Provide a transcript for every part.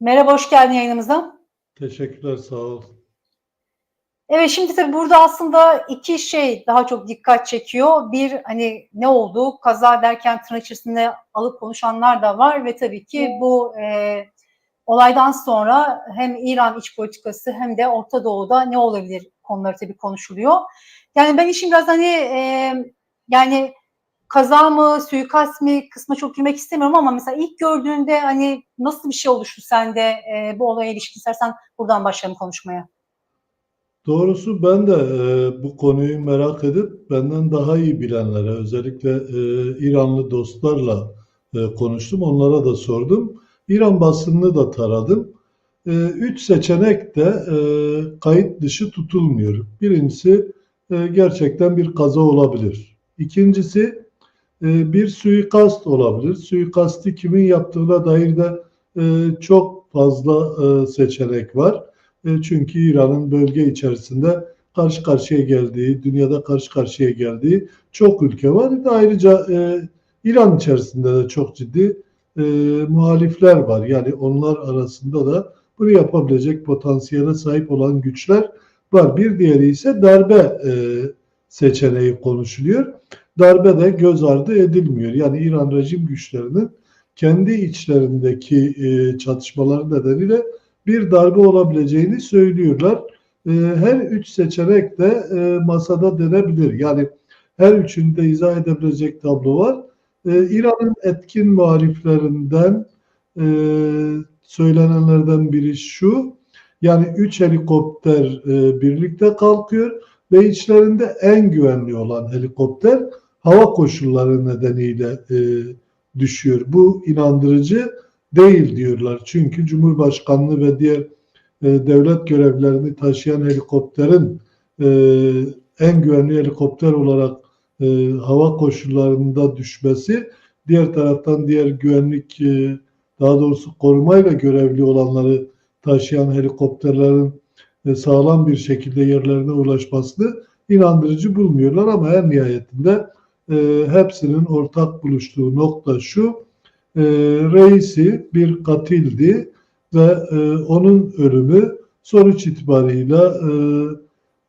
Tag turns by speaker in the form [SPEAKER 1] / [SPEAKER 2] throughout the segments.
[SPEAKER 1] Merhaba, hoş geldin yayınımıza.
[SPEAKER 2] Teşekkürler, sağ ol.
[SPEAKER 1] Evet, şimdi tabii burada aslında iki şey daha çok dikkat çekiyor. Bir, hani ne oldu? Kaza derken tırnak içerisinde alıp konuşanlar da var ve tabii ki bu e, olaydan sonra hem İran iç politikası hem de Orta Doğu'da ne olabilir konuları tabii konuşuluyor. Yani ben işin biraz hani e, yani kaza mı, suikast mi kısma çok girmek istemiyorum ama mesela ilk gördüğünde hani nasıl bir şey oluştu sende e, bu olaya ilişkin istersen buradan başlayalım konuşmaya.
[SPEAKER 2] Doğrusu ben de e, bu konuyu merak edip benden daha iyi bilenlere, özellikle e, İranlı dostlarla e, konuştum. Onlara da sordum. İran basınını da taradım. E, üç seçenek de e, kayıt dışı tutulmuyor. Birincisi e, gerçekten bir kaza olabilir. İkincisi e, bir suikast olabilir. Suikasti kimin yaptığına dair de e, çok fazla e, seçenek var. E, çünkü İran'ın bölge içerisinde karşı karşıya geldiği, dünyada karşı karşıya geldiği çok ülke var. Ayrıca İran içerisinde de çok ciddi muhalifler var. Yani onlar arasında da bunu yapabilecek potansiyele sahip olan güçler var. Bir diğeri ise darbe e, seçeneği konuşuluyor. Darbe de göz ardı edilmiyor. Yani İran rejim güçlerinin kendi içlerindeki e, çatışmalar nedeniyle bir darbe olabileceğini söylüyorlar. E, her üç seçenek de e, masada denebilir. Yani her üçünü de izah edebilecek tablo var. E, İran'ın etkin muhaliflerinden e, söylenenlerden biri şu. Yani üç helikopter e, birlikte kalkıyor ve içlerinde en güvenli olan helikopter hava koşulları nedeniyle e, düşüyor. Bu inandırıcı değil diyorlar. Çünkü Cumhurbaşkanlığı ve diğer e, devlet görevlerini taşıyan helikopterin e, en güvenli helikopter olarak e, hava koşullarında düşmesi, diğer taraftan diğer güvenlik e, daha doğrusu korumayla görevli olanları taşıyan helikopterlerin e, sağlam bir şekilde yerlerine ulaşmasını inandırıcı bulmuyorlar ama en nihayetinde e, hepsinin ortak buluştuğu nokta şu, e, reisi bir katildi ve e, onun ölümü sonuç itibarıyla e,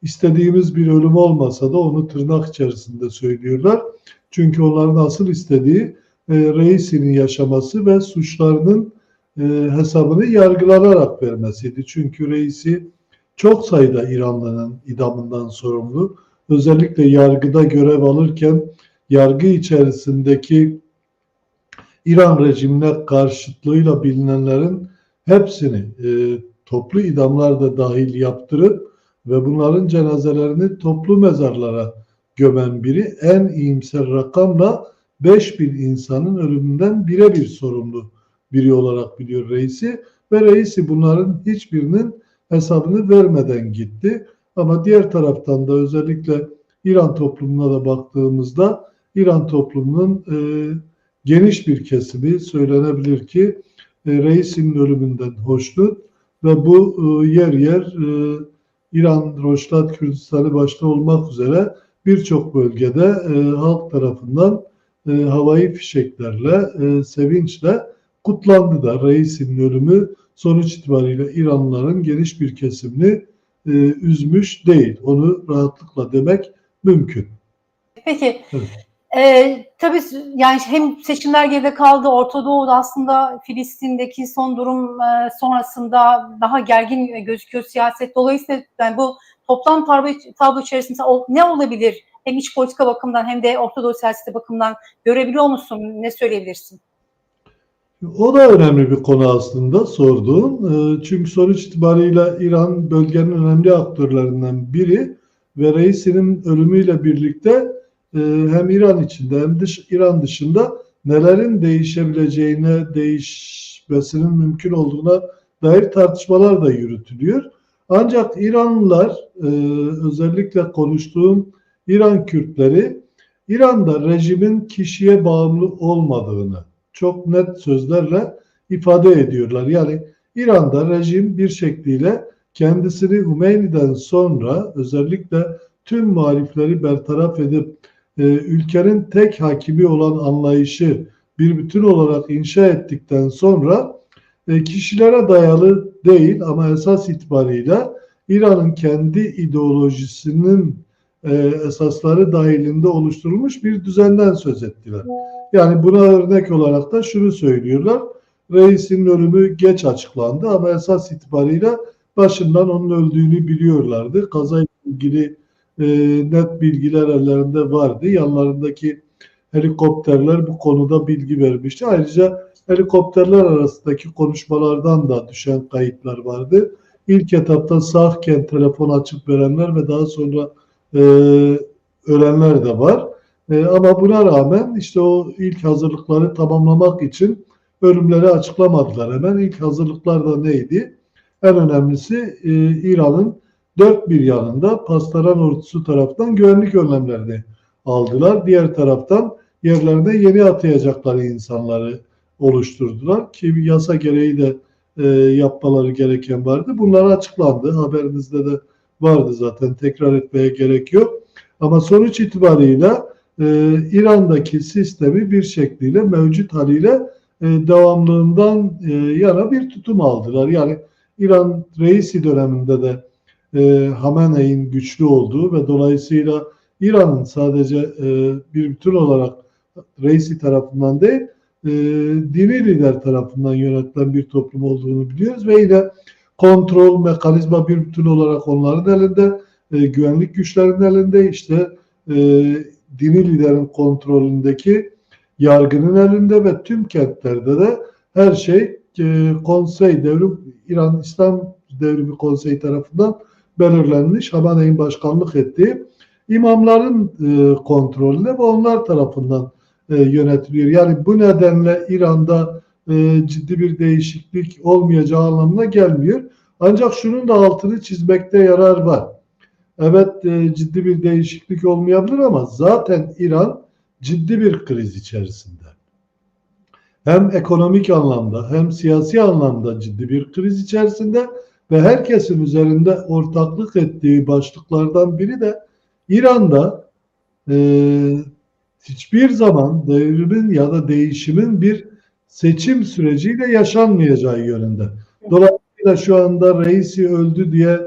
[SPEAKER 2] istediğimiz bir ölüm olmasa da onu tırnak içerisinde söylüyorlar. Çünkü onların asıl istediği e, reisinin yaşaması ve suçlarının e, hesabını yargılanarak vermesiydi. Çünkü reisi çok sayıda İranlı'nın idamından sorumlu. Özellikle yargıda görev alırken yargı içerisindeki İran rejimine karşıtlığıyla bilinenlerin hepsini e, toplu idamlar da dahil yaptırıp ve bunların cenazelerini toplu mezarlara gömen biri en iyimser rakamla 5000 insanın ölümünden birebir sorumlu biri olarak biliyor reisi ve reisi bunların hiçbirinin hesabını vermeden gitti. Ama diğer taraftan da özellikle İran toplumuna da baktığımızda İran toplumunun e, geniş bir kesimi söylenebilir ki e, reisin ölümünden hoşnut ve bu e, yer yer e, İran, Roşlat, Kürdistan'ı başta olmak üzere birçok bölgede e, halk tarafından e, havai fişeklerle, e, sevinçle kutlandı da reisin ölümü sonuç itibariyle İranlıların geniş bir kesimini e, üzmüş değil. Onu rahatlıkla demek mümkün.
[SPEAKER 1] Peki.
[SPEAKER 2] Evet.
[SPEAKER 1] Ee, tabii yani hem seçimler geride kaldı. Orta Doğu'da aslında Filistin'deki son durum e, sonrasında daha gergin gözüküyor siyaset. Dolayısıyla yani bu toplam tablo, tablo içerisinde ne olabilir? Hem iç politika bakımından hem de Orta Doğu siyaseti bakımından görebiliyor musun? Ne söyleyebilirsin?
[SPEAKER 2] O da önemli bir konu aslında sorduğun. E, Çünkü sonuç itibariyle İran bölgenin önemli aktörlerinden biri ve reisinin ölümüyle birlikte e, hem İran içinde hem dış İran dışında nelerin değişebileceğine, değişmesinin mümkün olduğuna dair tartışmalar da yürütülüyor. Ancak İranlılar e, özellikle konuştuğum İran Kürtleri İran'da rejimin kişiye bağımlı olmadığını çok net sözlerle ifade ediyorlar. Yani İran'da rejim bir şekliyle kendisini Hümeyni'den sonra özellikle tüm muhalifleri bertaraf edip e, ülkenin tek hakimi olan anlayışı bir bütün olarak inşa ettikten sonra e, kişilere dayalı değil ama esas itibariyle İran'ın kendi ideolojisinin e, esasları dahilinde oluşturulmuş bir düzenden söz ettiler. Yani buna örnek olarak da şunu söylüyorlar. Reisin ölümü geç açıklandı ama esas itibariyle başından onun öldüğünü biliyorlardı. Kazayla ilgili e, net bilgiler ellerinde vardı. Yanlarındaki helikopterler bu konuda bilgi vermişti. Ayrıca helikopterler arasındaki konuşmalardan da düşen kayıtlar vardı. İlk etapta sağken telefon açıp verenler ve daha sonra e, ölenler de var. E, ama buna rağmen işte o ilk hazırlıkları tamamlamak için ölümleri açıklamadılar hemen. İlk hazırlıklar da neydi? En önemlisi e, İran'ın dört bir yanında Pastaran ordusu tarafından güvenlik önlemlerini aldılar. Diğer taraftan yerlerine yeni atayacakları insanları oluşturdular ki yasa gereği de e, yapmaları gereken vardı. Bunlar açıklandı. Haberinizde de vardı zaten. Tekrar etmeye gerek yok. Ama sonuç itibariyle e, İran'daki sistemi bir şekliyle mevcut haliyle e, devamlılığından e, yana bir tutum aldılar. Yani İran reisi döneminde de e, Hamene'in güçlü olduğu ve dolayısıyla İran'ın sadece e, bir bütün olarak reisi tarafından değil e, dini lider tarafından yönetilen bir toplum olduğunu biliyoruz ve yine kontrol mekanizma bir bütün olarak onların elinde, e, güvenlik güçlerinin elinde işte e, dini liderin kontrolündeki yargının elinde ve tüm kentlerde de her şey e, konsey devrim İran İslam Devrimi Konseyi tarafından belirlenmiş. Hamaney'in başkanlık ettiği imamların e, kontrolünde ve onlar tarafından e, yönetiliyor. Yani bu nedenle İran'da e, ciddi bir değişiklik olmayacağı anlamına gelmiyor. Ancak şunun da altını çizmekte yarar var. Evet e, ciddi bir değişiklik olmayabilir ama zaten İran ciddi bir kriz içerisinde. Hem ekonomik anlamda hem siyasi anlamda ciddi bir kriz içerisinde ve herkesin üzerinde ortaklık ettiği başlıklardan biri de İran'da e, hiçbir zaman devrimin ya da değişimin bir seçim süreciyle yaşanmayacağı yönünde. Dolayısıyla şu anda reisi öldü diye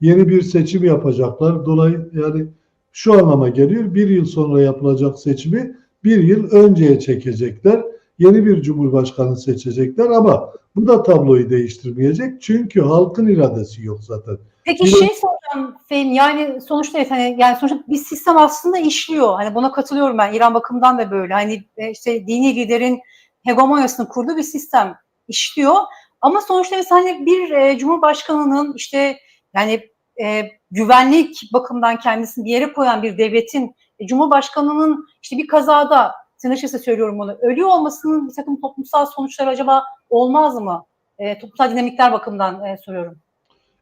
[SPEAKER 2] yeni bir seçim yapacaklar. Dolayısıyla yani şu anlama geliyor. Bir yıl sonra yapılacak seçimi bir yıl önceye çekecekler. Yeni bir cumhurbaşkanı seçecekler ama bu da tabloyu değiştirmeyecek. Çünkü halkın iradesi yok zaten.
[SPEAKER 1] Peki
[SPEAKER 2] Bir-
[SPEAKER 1] şey soracağım Fehim yani sonuçta evet hani yani sonuçta bir sistem aslında işliyor. Hani buna katılıyorum ben. İran bakımından da böyle. Hani e, işte dini liderin hegemonyasını kurduğu bir sistem işliyor. Ama sonuçta mesela hani bir e, cumhurbaşkanının işte yani e, güvenlik bakımından kendisini bir yere koyan bir devletin e, cumhurbaşkanının işte bir kazada tırnak içerisinde söylüyorum bunu ölüyor olmasının bir takım toplumsal sonuçları acaba olmaz mı? E, toplumsal dinamikler bakımından e, soruyorum.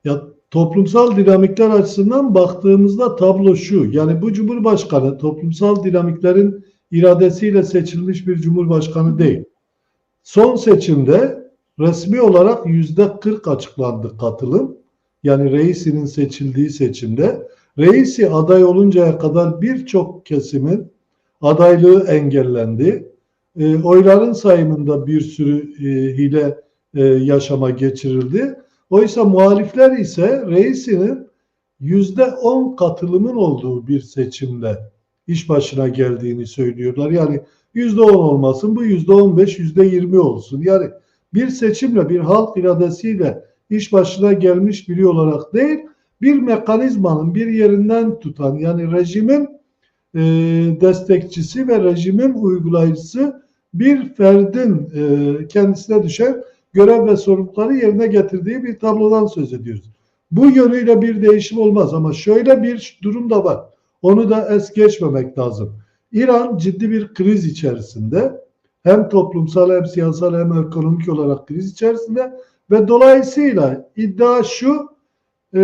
[SPEAKER 2] Ya toplumsal dinamikler açısından baktığımızda tablo şu. Yani bu cumhurbaşkanı toplumsal dinamiklerin iradesiyle seçilmiş bir cumhurbaşkanı değil. Son seçimde resmi olarak yüzde 40 açıklandı katılım. Yani reisinin seçildiği seçimde. Reisi aday oluncaya kadar birçok kesimin adaylığı engellendi. E, oyların sayımında bir sürü e, hile e, yaşama geçirildi. Oysa muhalifler ise reisinin yüzde on katılımın olduğu bir seçimde iş başına geldiğini söylüyorlar. Yani yüzde on olmasın bu yüzde on beş, yüzde yirmi olsun. Yani bir seçimle bir halk iradesiyle iş başına gelmiş biri olarak değil bir mekanizmanın bir yerinden tutan yani rejimin e, destekçisi ve rejimin uygulayıcısı bir ferdin e, kendisine düşen görev ve sorumlulukları yerine getirdiği bir tablodan söz ediyoruz. Bu yönüyle bir değişim olmaz ama şöyle bir durum da var. Onu da es geçmemek lazım. İran ciddi bir kriz içerisinde. Hem toplumsal hem siyasal hem ekonomik olarak kriz içerisinde ve dolayısıyla iddia şu e,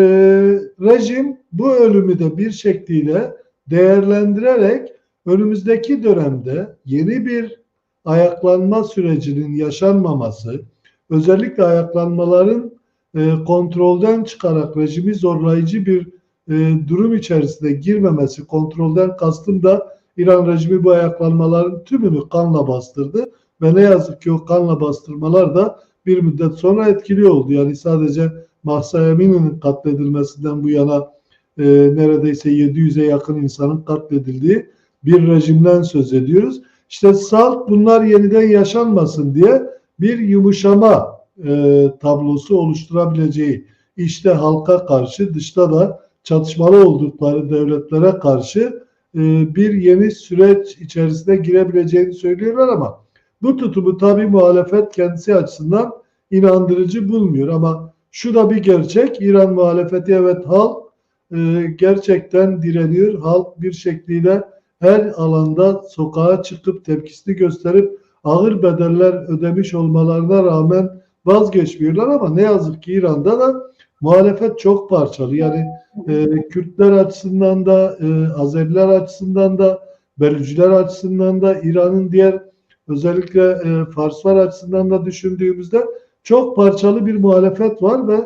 [SPEAKER 2] rejim bu ölümü de bir şekliyle değerlendirerek önümüzdeki dönemde yeni bir ayaklanma sürecinin yaşanmaması, özellikle ayaklanmaların e, kontrolden çıkarak rejimi zorlayıcı bir e, durum içerisinde girmemesi, kontrolden kastım da İran rejimi bu ayaklanmaların tümünü kanla bastırdı ve ne yazık ki o kanla bastırmalar da bir müddet sonra etkili oldu. Yani sadece Mahsa Emini'nin katledilmesinden bu yana e, neredeyse 700'e yakın insanın katledildiği bir rejimden söz ediyoruz. İşte SALT bunlar yeniden yaşanmasın diye bir yumuşama e, tablosu oluşturabileceği, işte halka karşı, dışta da çatışmalı oldukları devletlere karşı e, bir yeni süreç içerisine girebileceğini söylüyorlar ama bu tutumu tabii muhalefet kendisi açısından inandırıcı bulmuyor ama şu da bir gerçek İran muhalefeti evet halk e, gerçekten direniyor. Halk bir şekliyle her alanda sokağa çıkıp tepkisini gösterip ağır bedeller ödemiş olmalarına rağmen vazgeçmiyorlar ama ne yazık ki İran'da da muhalefet çok parçalı. Yani e, Kürtler açısından da e, Azeriler açısından da Belücüler açısından da İran'ın diğer özellikle e, Farslar açısından da düşündüğümüzde çok parçalı bir muhalefet var ve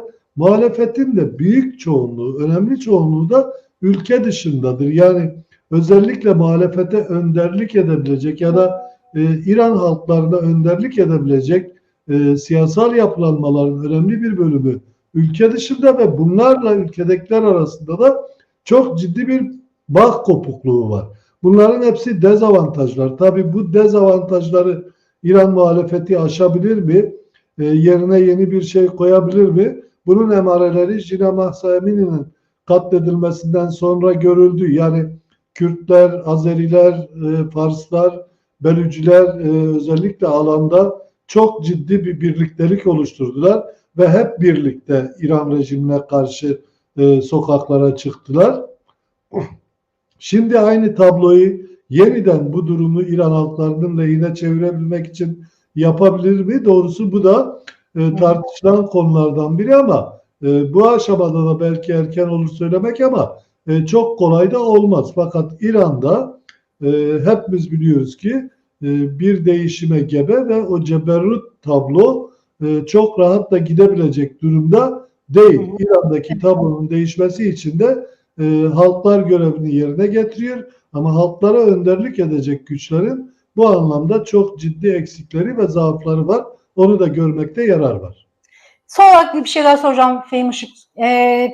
[SPEAKER 2] muhalefetin de büyük çoğunluğu, önemli çoğunluğu da ülke dışındadır. Yani özellikle muhalefete önderlik edebilecek ya da e, İran halklarına önderlik edebilecek e, siyasal yapılanmaların önemli bir bölümü ülke dışında ve bunlarla ülkedekiler arasında da çok ciddi bir bağ kopukluğu var. Bunların hepsi dezavantajlar. Tabii bu dezavantajları İran muhalefeti aşabilir mi? E, yerine yeni bir şey koyabilir mi? Bunun emareleri Jina Mahsa Emini'nin katledilmesinden sonra görüldü. Yani Kürtler, Azeriler, e, Farslar, Belücüler e, özellikle alanda çok ciddi bir birliktelik oluşturdular ve hep birlikte İran rejimine karşı e, sokaklara çıktılar. Şimdi aynı tabloyu yeniden bu durumu İran halklarının lehine çevirebilmek için yapabilir mi? Doğrusu bu da e, tartışılan konulardan biri ama e, bu aşamada da belki erken olur söylemek ama e, çok kolay da olmaz. Fakat İran'da e, hepimiz biliyoruz ki e, bir değişime gebe ve o ceberrut tablo e, çok rahat da gidebilecek durumda değil. İran'daki tablonun değişmesi için de e, halklar görevini yerine getiriyor ama halklara önderlik edecek güçlerin bu anlamda çok ciddi eksikleri ve zaafları var. Onu da görmekte yarar var.
[SPEAKER 1] Son olarak bir şey daha soracağım Fehim Işık. Ee,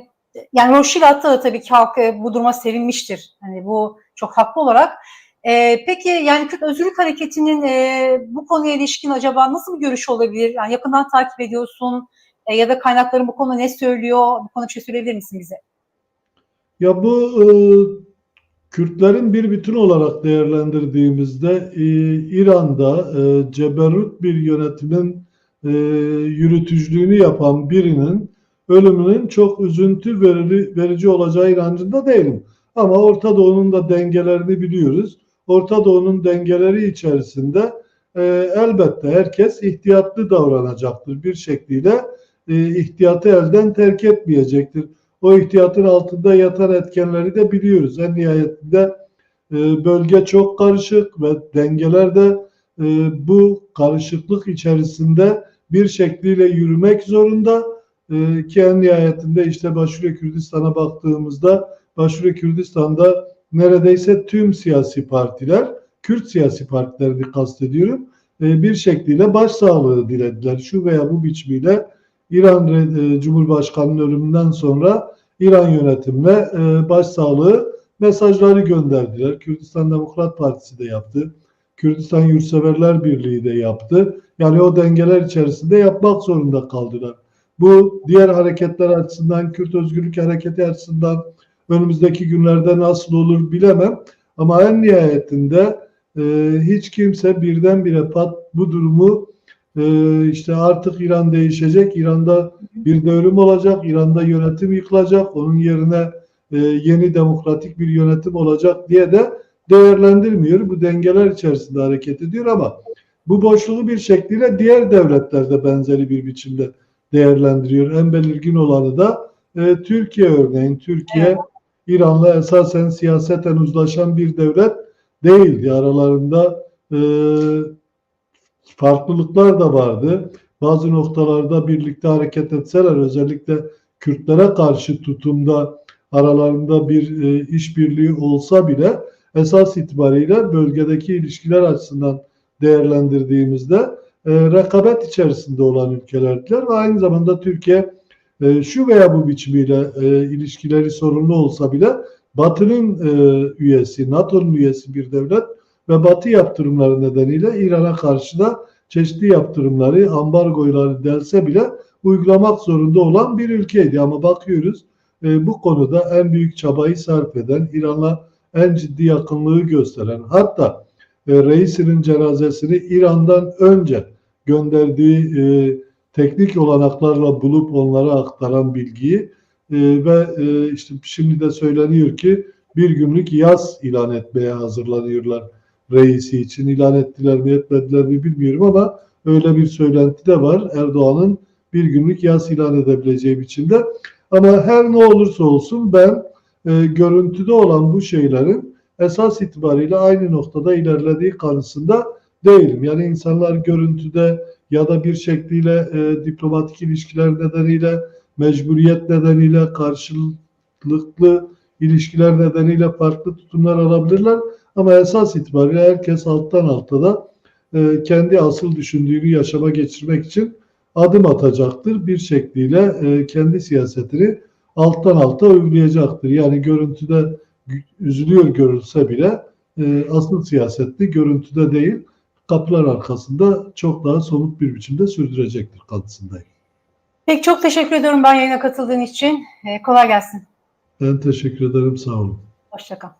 [SPEAKER 1] yani Roşilat'ta da tabii ki halk bu duruma sevinmiştir. Hani bu çok haklı olarak. Ee, peki yani Kürt Özgürlük Hareketi'nin e, bu konuya ilişkin acaba nasıl bir görüş olabilir? Yani yakından takip ediyorsun e, ya da kaynakların bu konuda ne söylüyor? Bu konuda bir şey söyleyebilir misin bize?
[SPEAKER 2] Ya bu e, Kürtlerin bir bütün olarak değerlendirdiğimizde e, İran'da e, ceberrut bir yönetimin e, yürütücülüğünü yapan birinin ölümünün çok üzüntü verici, verici olacağı inancında değilim. Ama Orta Doğu'nun da dengelerini biliyoruz. Orta Doğu'nun dengeleri içerisinde e, elbette herkes ihtiyatlı davranacaktır. Bir şekliyle e, ihtiyatı elden terk etmeyecektir. O ihtiyatın altında yatan etkenleri de biliyoruz. En nihayetinde e, bölge çok karışık ve dengeler de e, bu karışıklık içerisinde bir şekliyle yürümek zorunda e, ki en nihayetinde işte Başure Kürdistan'a baktığımızda Başure Kürdistan'da neredeyse tüm siyasi partiler, Kürt siyasi partilerini kastediyorum, e, bir şekliyle başsağlığı dilediler. Şu veya bu biçimiyle İran e, Cumhurbaşkanı'nın ölümünden sonra İran yönetimine e, başsağlığı mesajları gönderdiler. Kürdistan Demokrat Partisi de yaptı. Kürdistan Yurtseverler Birliği de yaptı. Yani o dengeler içerisinde yapmak zorunda kaldılar. Bu diğer hareketler açısından, Kürt Özgürlük Hareketi açısından önümüzdeki günlerde nasıl olur bilemem. Ama en nihayetinde e, hiç kimse birdenbire pat bu durumu e, işte artık İran değişecek, İran'da bir devrim olacak, İran'da yönetim yıkılacak, onun yerine e, yeni demokratik bir yönetim olacak diye de değerlendirmiyor. Bu dengeler içerisinde hareket ediyor ama bu boşluğu bir şekliyle diğer devletlerde benzeri bir biçimde değerlendiriyor. En belirgin olanı da e, Türkiye örneğin. Türkiye evet. İran'la esasen siyaseten uzlaşan bir devlet değildi. Aralarında e, farklılıklar da vardı. Bazı noktalarda birlikte hareket etseler özellikle Kürtlere karşı tutumda aralarında bir e, işbirliği olsa bile esas itibariyle bölgedeki ilişkiler açısından değerlendirdiğimizde e, rekabet içerisinde olan ülkelerdiler ve aynı zamanda Türkiye e, şu veya bu biçimiyle e, ilişkileri sorunlu olsa bile Batı'nın e, üyesi, NATO'nun üyesi bir devlet ve Batı yaptırımları nedeniyle İran'a karşı da çeşitli yaptırımları, ambargoları delse bile uygulamak zorunda olan bir ülkeydi. Ama bakıyoruz e, bu konuda en büyük çabayı sarf eden, İran'la en ciddi yakınlığı gösteren, hatta e, reisinin cenazesini İran'dan önce gönderdiği e, teknik olanaklarla bulup onlara aktaran bilgiyi e, ve e, işte şimdi de söyleniyor ki bir günlük yaz ilan etmeye hazırlanıyorlar reisi için. ilan ettiler mi etmediler mi bilmiyorum ama öyle bir söylenti de var. Erdoğan'ın bir günlük yaz ilan edebileceği biçimde. Ama her ne olursa olsun ben e, görüntüde olan bu şeylerin esas itibariyle aynı noktada ilerlediği kanısında değilim. Yani insanlar görüntüde ya da bir şekliyle e, diplomatik ilişkiler nedeniyle, mecburiyet nedeniyle, karşılıklı ilişkiler nedeniyle farklı tutumlar alabilirler. Ama esas itibariyle herkes alttan alta da e, kendi asıl düşündüğünü yaşama geçirmek için adım atacaktır. Bir şekliyle e, kendi siyasetini alttan alta uygulayacaktır. Yani görüntüde üzülüyor görülse bile e, asıl siyasetli görüntüde değil kapılar arkasında çok daha somut bir biçimde sürdürecektir kanısındayım.
[SPEAKER 1] Peki çok teşekkür ediyorum ben yayına katıldığın için. Ee, kolay gelsin.
[SPEAKER 2] Ben teşekkür ederim. Sağ olun.
[SPEAKER 1] Hoşçakal.